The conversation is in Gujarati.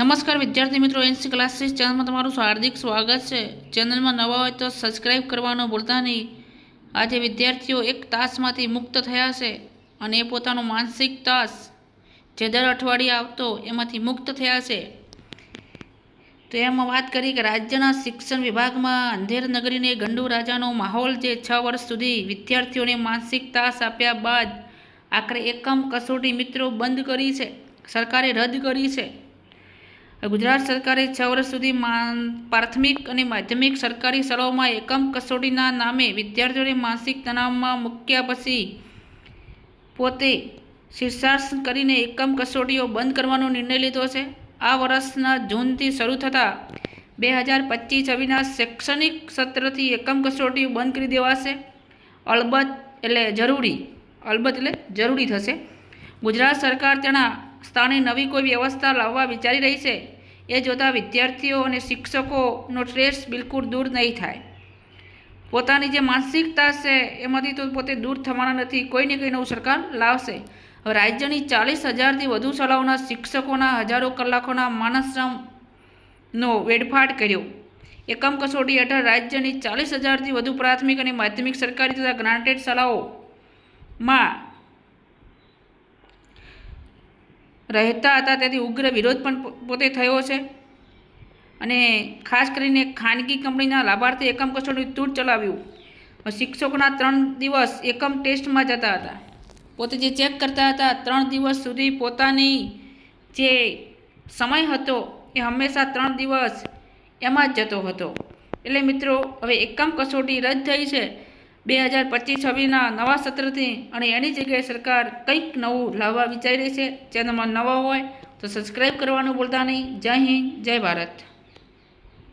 નમસ્કાર વિદ્યાર્થી મિત્રો એનસી ક્લાસીસ ચેનલમાં તમારું હાર્દિક સ્વાગત છે. ચેનલમાં નવા હોય તો સબસ્ક્રાઇબ કરવાનું ભૂલતા નહીં. આજે વિદ્યાર્થીઓ એક તાસમાંથી મુક્ત થયા છે અને એ પોતાનો માનસિક તાસ જે દર અઠવાડિયે આવતો એમાંથી મુક્ત થયા છે. તો એમાં વાત કરી કે રાજ્યના શિક્ષણ વિભાગમાં અંધેર નગરીને ગંડુ રાજાનો માહોલ જે છ વર્ષ સુધી વિદ્યાર્થીઓને માનસિક તાસ આપ્યા બાદ આખરે એકમ કસોટી મિત્રો બંધ કરી છે. સરકારે રદ કરી છે. ગુજરાત સરકારે છ વર્ષ સુધી પ્રાથમિક અને માધ્યમિક સરકારી શાળાઓમાં એકમ કસોટીના નામે વિદ્યાર્થીઓને માનસિક તણાવમાં મૂક્યા પછી પોતે શીર્ષાસન કરીને એકમ કસોટીઓ બંધ કરવાનો નિર્ણય લીધો છે. આ વર્ષના જૂનથી શરૂ થતા બે હજાર પચીસ છવ્વીસના શૈક્ષણિક સત્રથી એકમ કસોટીઓ બંધ કરી દેવાશે. અલબત્ત એટલે જરૂરી, અલબત્ત એટલે જરૂરી થશે. ગુજરાત સરકાર તેના સ્થાને નવી કોઈ વ્યવસ્થા લાવવા વિચારી રહી છે, એ જોતાં વિદ્યાર્થીઓ અને શિક્ષકોનો સ્ટ્રેસ બિલકુલ દૂર નહીં થાય. પોતાની જે માનસિકતા છે, એમાંથી તો પોતે દૂર થવાના નથી. કોઈને કંઈ નવું સરકાર લાવશે. રાજ્યની ચાલીસ હજારથી વધુ શાળાઓના શિક્ષકોના હજારો કલાકોના માનસશ્રમનો વેડફાટ કર્યો. એકમ કસોટી હેઠળ રાજ્યની ચાલીસ હજારથી વધુ પ્રાથમિક અને માધ્યમિક સરકારી તથા ગ્રાન્ટેડ શાળાઓમાં રહેતા હતા, તેથી ઉગ્ર વિરોધ પણ પોતે થયો છે. અને ખાસ કરીને ખાનગી કંપનીના લાભાર્થી એકમ કસોટી તૂટ ચલાવ્યું. શિક્ષકોના ત્રણ દિવસ એકમ ટેસ્ટમાં જતા હતા. પોતે જે ચેક કરતા હતા, ત્રણ દિવસ સુધી પોતાની જે સમય હતો, એ હંમેશા ત્રણ દિવસ એમાં જ જતો હતો. એટલે મિત્રો, હવે એકમ કસોટી રદ થઈ છે. બે હજાર પચીસ છવ્વીસના નવા સત્રથી અને એની જગ્યાએ સરકાર કંઈક નવું લાવવા વિચારી રહી છે. ચેનલમાં નવા હોય તો સબસ્ક્રાઈબ કરવાનું ભૂલતા નહીં. જય હિન્દ, જય ભારત.